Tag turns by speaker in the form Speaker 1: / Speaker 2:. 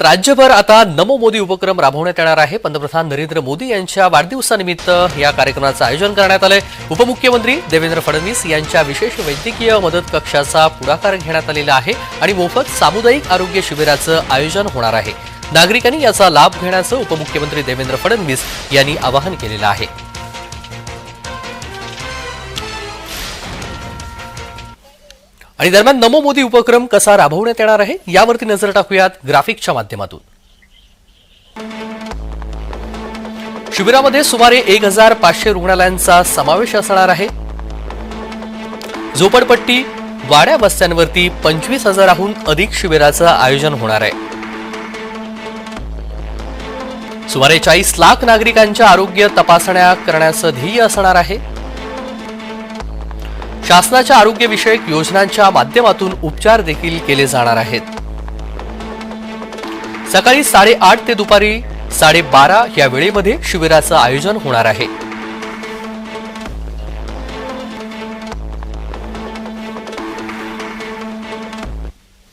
Speaker 1: राज्यभर आता नमो मोदी उपक्रम राबवण्यात येणार आहे. पंतप्रधान नरेंद्र मोदी यांच्या वाढदिवसानिमित्त या कार्यक्रमाचं आयोजन करण्यात आलंय. उपमुख्यमंत्री देवेंद्र फडणवीस यांच्या विशेष वैद्यकीय मदत कक्षाचा पुढाकार घेण्यात आलेला आहे आणि मोफत सामुदायिक आरोग्य शिबिराचं आयोजन होणार आहे. नागरिकांनी याचा लाभ घेण्याचं उपमुख्यमंत्री देवेंद्र फडणवीस यांनी आवाहन केलेलं आहे. आणि दरम्यान नमो मोदी उपक्रम कसा राबवण्यात येणार आहे यावरती नजर टाकूयात ग्राफिकच्या माध्यमातून. शिबिरामध्ये सुमारे एक हजार पाचशे रुग्णालयांचा समावेश असणार आहे. झोपडपट्टी वाड्या वस्त्यांवरती पंचवीस हजाराहून अधिक शिबिराचं आयोजन होणार आहे. सुमारे चाळीस लाख नागरिकांच्या आरोग्य तपासण्या करण्याचं ध्येय असणार आहे. शासनाच्या आरोग्यविषयक योजनांच्या माध्यमातून उपचार देखील केले जाणार आहेत. सकाळी साडेआठ ते दुपारी साडेबारा या वेळेमध्ये शिबिराचं आयोजन होणार आहे.